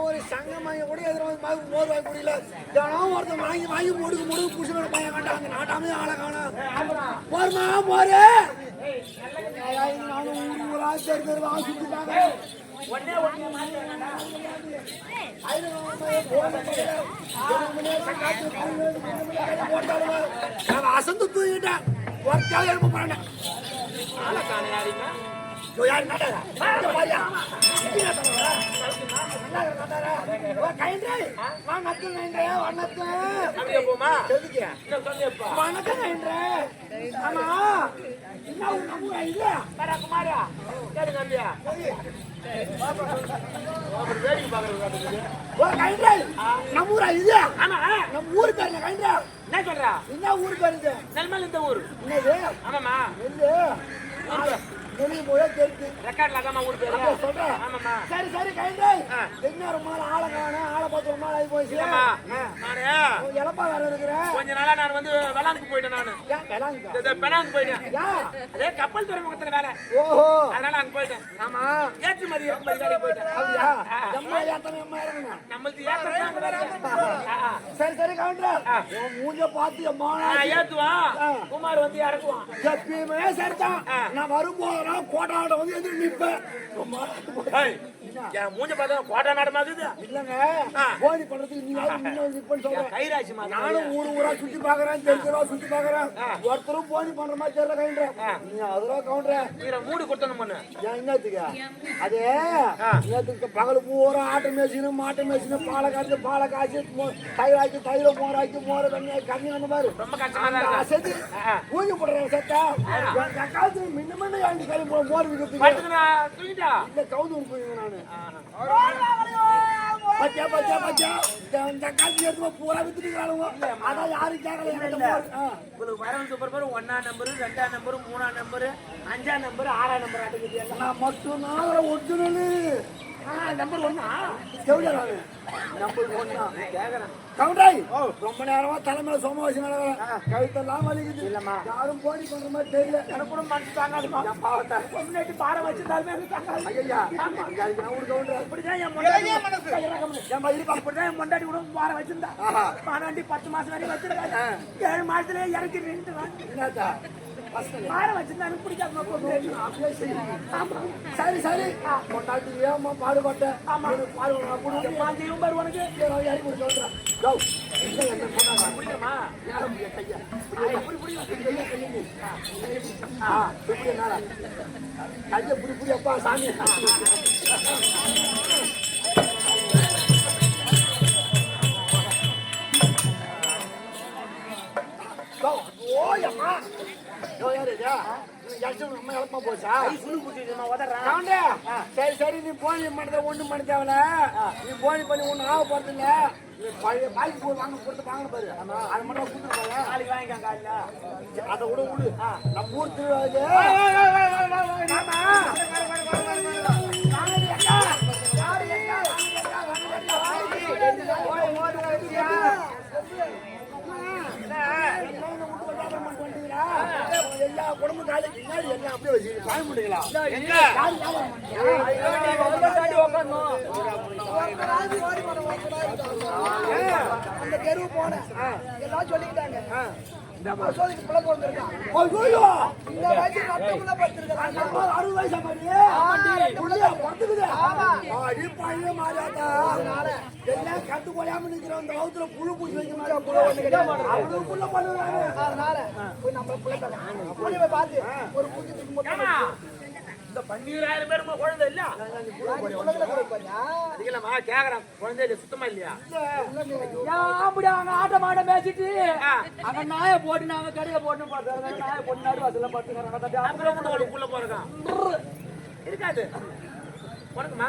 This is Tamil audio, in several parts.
ஒரு சங்கம் வாங்கி கூட எதிர்பார்த்து மோர் வாங்க முடியல ஒருத்தன் வாங்கி வாங்கி முடுக்கு முடுக்கு புஷு மேல பையன் கண்டாங்க நாட்டாமே ஆளை காணும் போருமா போரு நானும் ஊர் ஊரா சரி பேர் வாங்கி சுத்திட்டாங்க ஒன்னே அசந்து தூங்கிட்டேன் ஒருத்தாலும் எழுப்ப போறேன் ஆளை யாரு நட்டாரா? பாரியா? வணக்கம். ஆமா. என்ன உன் நம்புறா இல்ல? வாடா, குமாரா. கேளு தம்பியா. அவர் வேடிக்கை பார்க்கறது காட்டுது. ஓ, கைண்டே. நம்ம ஊரா இது? ஆமா நம்ம ஊரு பேரு என்ன கைண்டே? என்ன சொல்றா என்ன ஊரு பேரு இது? நெல்மல் இந்த ஊர் என்னது? ஆமாமா நெல்லு. நெல்லு போல தெரியுது. ரெக்கார்ட்ல சொல்றேன். ஆமாமா சரி சரி கைண்டே. என்ன ரொம்ப நாள் ஆளை காணோம், ஆளை பார்த்து ரொம்ப நாள் ஆகி போச்சு. நானு வேற இருக்கிற. கொஞ்ச நாளா நான் வந்து வெளாந்துக்கு போயிட்டேன் நானு. பெனாங்கு போயிட்டேன்? அதே கப்பல் துறைமுகத்துல வேலை. ஓஹோ. அதனால அங்க போயிட்டேன். ஆமா. ஏற்றுமதி வேலைக்கு போயிட்டேன். அப்படியா. எம்மா ஏத்தன எம்மா நம்மளுக்கு ஆ. சரி சரி கவுண்டர். மூஞ்ச பார்த்து எம்மா ஏத்துவான். குமார் வந்து இறக்குவான். எப்பயுமே சரிதான். ஆ. நான் வரும்போதெல்லாம் கோட்டாட வந்து எதிர்த்து நிற்பேன். என் மூஞ்ச பார்த்தா கோட்டை இல்லங்க. பண்றதுக்கு நீ சொல்றேன் கைராசி நானும் ஊரு ஊரா சுத்தி பாக்குறேன் தெரிஞ்சவா சுத்தி பாக்குறேன். ஒருத்தரும் போனி பண்ற மாதிரி தெரியல ஆ. நீ அதெல்லாம் கவுண்டர். வீர மூடு கொடுத்தணும் பண்ணு. ஏன் என்னத்துக்கு அது ஆ. நேத்துக்கு பகல் பூரா ஆட்டு மேய்ச்சினு மாட்டு மேய்ச்சினு பாலை காய்ச்சி பாலை காய்ச்சி மோ- தயிராக்கி தயிர மோராக்கி மோர தண்ணி கண்ணி அந்த மாதிரி ரொம்ப கஷ்டமா அசதி சத்தா காலத்துல மின்ன மின்ன மோர் விற்கிறதுக்கு? இல்ல கவுந்து நானு. பச்சா பச்சா பச்சா. இந்த எடுத்து பூரா அதான் யாரும் கேட்கல. உங்களுக்கு சூப்பர் பாரு ஒன்னா நம்பரு ரெண்டா நம்பரு மூணா நம்பரு அஞ்சா நம்பரு ஆறா நம்பர் எல்லாம். நான் மட்டும் நான் ஒரிஜினலு நம்பர் ஒன்னா? எவ்வளோ நானு நம்பர் ஒன்னா கேக்குறேன். கவுண்டாய் ரொம்ப நேரமா தலைமையில சோம வச்சு நடக்கிறேன் கழுத்தெல்லாம் வலிக்குது. இல்லம்மா. யாரும் போடி பண்ற மாதிரி தெரியல. எனக்கு கூட மனசு தாங்காதுமா? முன்னாடி பாரம் வச்சிருந்தாலுமே ஐயா ஒரு கவுண்டர். இப்படிதான் என் முன்னாடி என் மயிறு அப்படிதான் என் முன்னாடி கூட பாரம் வச்சிருந்தா. பன்னெண்டு பத்து மாசம் வரைக்கும் வச்சிருக்காங்க ஏழு மாசத்துல இறக்கி நின்று என்னத்தா பாரம் வச்சிருந்தா எனக்கு செய்யுங்க. சரி சரி. கொண்டாட்டி ஏமா பாடுபட்ட எனக்கு பாடுபட உனக்கு மாஞ்சியும் பாரு உனக்கு. இறக்கி கொடுத்து சொல்றேன்? பிடிக்குமா? கையா. கையை புடி, புடி, அப்பா, சாமி. சரி சரி நீ போனி பண்ணத ஒண்ணும் பண்ண தேவையில்ல. நீ போனி பண்ணி ஒண்ணும் ஆக போறது இல்ல பழைய பாய்க்கு போய் வாங்க கொடுத்து வாங்க பாரு. அது மட்டும் கொடுத்துட்டு போங்க நாளைக்கு வாங்கிக்காங்க காலைல அதை விட விடு. நம்ம ஊர் எல்லா குடும்ப காலைக்கு பின்னாடி எல்லாம் அப்படியே வச்சு பாய முடியலாம் அந்த தெருவு போனேன். எல்லாம் சொல்லிக்கிட்டாங்க. அசோதிக்கு பிள்ளை பிறந்திருக்கான் ஐயோ இந்த வயசு நட்டமுள்ள படுத்திருக்காங்க அறுபது வயசா அடி பழைய மாறியாத்தா. எல்லாம் கட்டு கொலையாம நிக்கிறோம்? அந்த வகுத்துல புழு பூச்சி வைக்க அவனுக்குள்ள பண்ணுவாங்க அதனால போய் நம்ம பிள்ளை பார்த்து ஒரு பூச்சி இந்த பன்னீராயிரம் பேர் குழந்தை இல்ல அதுக்கெல்லாமா கேக்குறேன் குழந்தை இல்ல சுத்தமா இல்லையா? அப்படி அவங்க ஆட்ட மாட்ட மேய்ச்சிட்டு. அங்க நாயை போட்டு நாங்க கடையை போட்டு போட்டு நாயை போட்டு நடு வாசல்ல படுத்துக்கிறாங்க அப்புறம் கூட இருக்காது உனக்குமா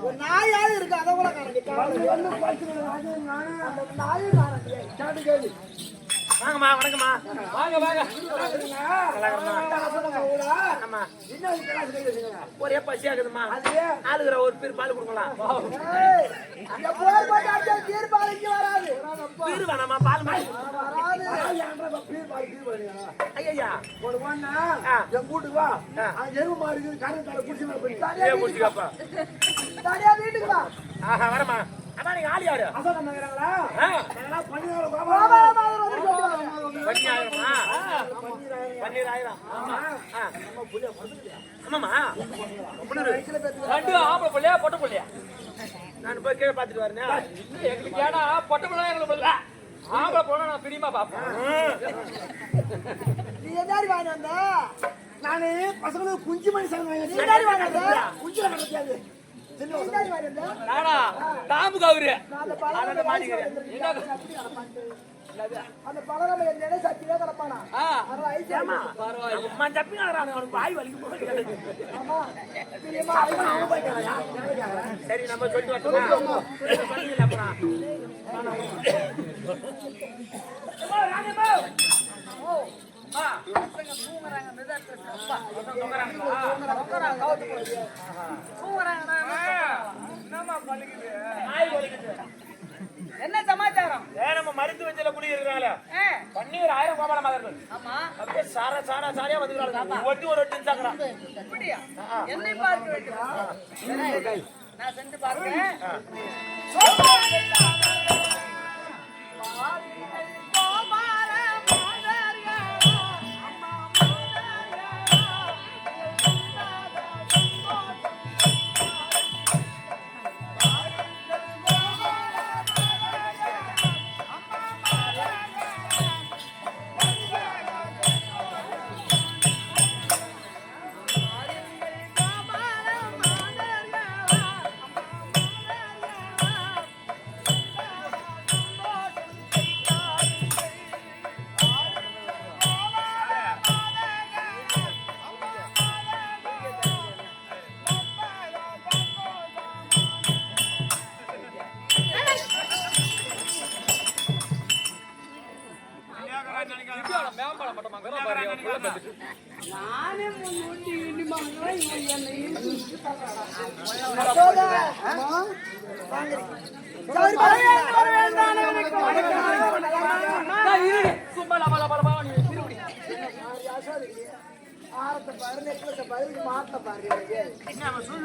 ஒரு நாயாவது இருக்கு அதை கூட அந்த நாயும் காரணம் சாப்பிட்டு கேள்வி வாங்கம்மா வணக்கம்மா. வாங்க வாங்க. ஆமா என்ன கிளாஸ் ஒரே பசியா இருக்குதும்மா? அது ஆளுகிற ஒரு பேர் பால் கொடுக்கலாம். பீர் வேணாமா பால் ஐயா ஒரு ஒண்ணா என் வீட்டுக்கு வா எருவு மாடு இருக்குது குடிச்சு வீட்டுக்கு வா வரமா அம்மா நீங்க ஆளி யாரு அசோகம் நகரங்களா? ஆ, நாங்களாம் பன்னியாரம் பாபா, கோபாலம் பாபா, வந்து சொல்லிட்டு வாங்க. பன்னீர் ஆயிரமா பன்னீர் ஆயிரம் ஆ. ஆமாம்மா. புளிரு. ரெண்டு ஆம்பளை பிள்ளையா பொட்டை பிள்ளையா? நான் போய் கீழே பார்த்துட்டு வரேன். எங்களுக்கு ஏன்னா பொட்டை பிள்ளை எங்களுக்கு பிள்ளை ஆம்பளை போனா நான் பிரியமா பார்ப்பேன் நீ எதாரி வாங்கி நானு பசங்களுக்கு குஞ்சு மணி வந்த? குஞ்சு வாங்கி நானா? தாம்பு கவுரு. சரி நம்ம சொல்லிட்டு ஏம்மா, ராணியம்மா. அம்மா. வாய் வலிக்குது. என்ன சமாச்சாரம்? ஏன் நம்ம மருந்து வச்சல குடி இருக்கிறாங்களே ஆ, பன்னீர் ஆயிரம் கோபால மதர்கள். ஆமா. அப்படியே சாரா சாரா சாரியா வந்துக்கிறாங்க ஒட்டி ஒரு ஒட்டி சாக்குறான் அப்படியா? என்னை பார்க்க வைக்கிறேன் நான் சென்று பார்க்கிறேன்.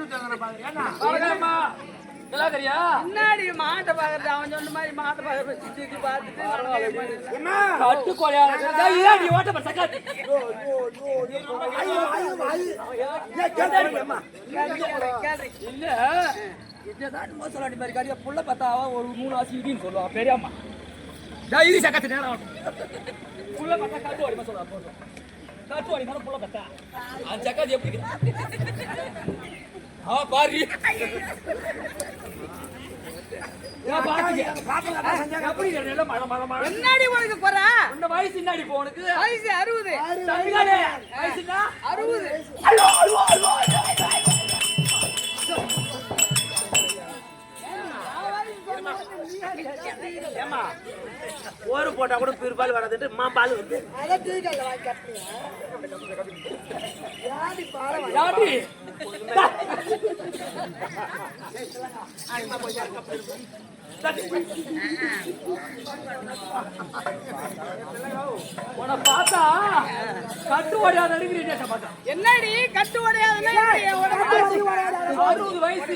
தங்குற பாருங்க ஏன்னா வரகம்மா எல்லாம் தெரியா? முன்னாடி மாட்டை பார்க்கறது? அவன் சொன்ன மாதிரி மாட்டை பார்க்கறது சுத்தி பார்த்துட்டு என்ன? கட்டு கொலையா நீ ஓட்ட பாரு சக்காத்தி. ஐயோ ஐயோ ஐயோ ஏன் கேட்கறீங்கம்மா கேள்றி இல்ல. இதுதான் மோசலாண்டி மாதிரி காரியா. புள்ள பத்தாவா ஒரு மூணு ஆசி இடின்னு சொல்லுவா. பெரியம்மா இடி சக்கத்து நேரம். புள்ள காட்டு சொல்லுவா. காட்டு மேல அந்த சக்காத்தி எப்படி ஆ பாரு. முன்னாடி உனக்கு குறை? இந்த வயசு இன்னாடி இப்போ உனக்கு? வயசு அறுபது. அறுபது. ஏமா ஓரு போட்டா கூட பிற்பால் வராதுட்டு அம்மா பால் வந்து. உன பார்த்தா கட்டு என்னடி கட்டு உனக்கு அறுபது வயசு.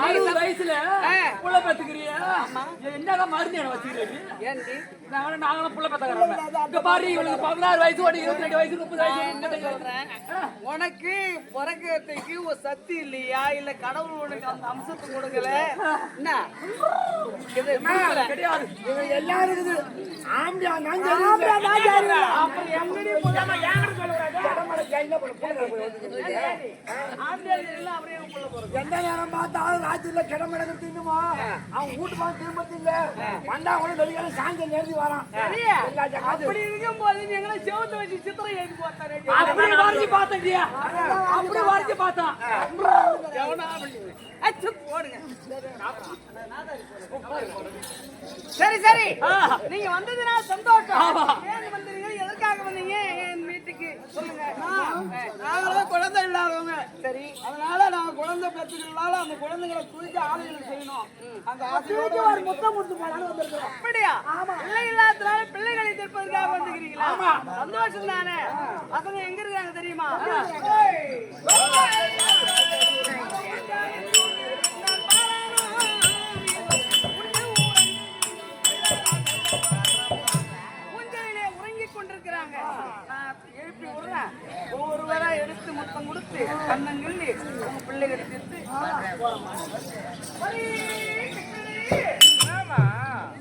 அறுபது வயசுல. புள்ள பெத்துக்கிறியா. என்னதான் மருந்து என்ன வச்சுக்கிறீங்க ஏண்டி? நாங்களும் நாங்களும் புள்ள பெத்தக்கிறோம் இங்க பாரு இவளுக்கு பதினாறு வயசு ஓடி இருபத்தி ரெண்டு வயசு முப்பது வயசு உனக்கு பிறக்கிறதுக்கு ஒரு சக்தி இல்லையா? இல்ல கடவுள் உனக்கு அந்த அம்சத்தை கொடுக்கல? என்ன. கிடையாது. எல்லாரும் இருக்குது. ஆம்பியா நான் ஆம்பளை நான் ஜாதி இல்லை. அப்புறம் எங்கடி போடாம ஏங்கடி சொல்லுறாங்க எந்த நேரம் பார்த்தாலும் ராத்திரில கிடமிடங்க தின்னுமா? அவன் வீட்டு பார்த்து திரும்ப தில்ல வந்தா கூட வெளியே சாயந்தரம் நேர்த்தி வரான். அப்படி இருக்கும்போது நீ எங்களை செவுத்த வச்சு சித்திரை எழுதி போட்டாரே அப்படி வரைஞ்சு பார்த்தேன்டியா அப்படி வரைஞ்சு பார்த்தான். சரி சரி. நீங்க வந்ததுனால சந்தோஷம். ஏன் வந்தீங்க? எதற்காக வந்தீங்க? நாங்களும் குழந்தை இல்லாதவங்க. சரி. அதனால நாங்க குழந்தை பெற்றுக்கிறதுனால அந்த குழந்தைகளை குறித்து ஆளுகளை செய்யணும். அந்த ஆசையோட ஒரு முத்தம் கொடுத்து போலான்னு வந்திருக்கிறோம். அப்படியா? பிள்ளை இல்லாததுனால பிள்ளைகளை தீர்ப்பதற்காக வந்துக்கிறீங்களா? சந்தோஷம் தானே பசங்க எங்க இருக்காங்க தெரியுமா? எடுத்து முத்தம் கொடுத்து கண்ணங்கிள்ளி உங்க பிள்ளைகளை தீர்த்து போறோமா ஒரே கிருஷ்ணனே.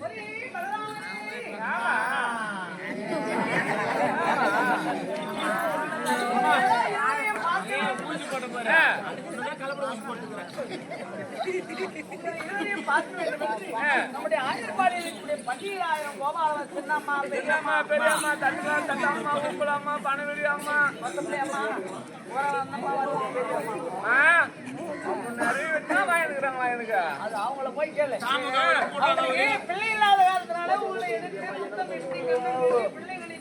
ஒரே பலராமனே. யாரையும் பார்த்து இருவரையும் பார்க்க வேண்டும் என்று நம்முடைய ஆயர்பாடியில் இருக்கக்கூடிய சின்னம்மா பெரியம்மா பெரியம்மா தட்டுமா தட்டாமா உப்புலாமா பணவெளி அம்மா மொத்தத்துல அம்மா நிறைய அது அவங்கள போய் கேளு பிள்ளை இல்லாத காலத்தினால உள்ள எடுத்து பிள்ளைகளை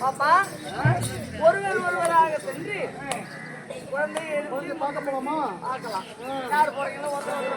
பாப்பா ஒருவர் ஒருவராக சென்று குழந்தையை பார்க்க போலாமா பார்க்கலாம் யார் போறீங்களோ ஒருத்தர்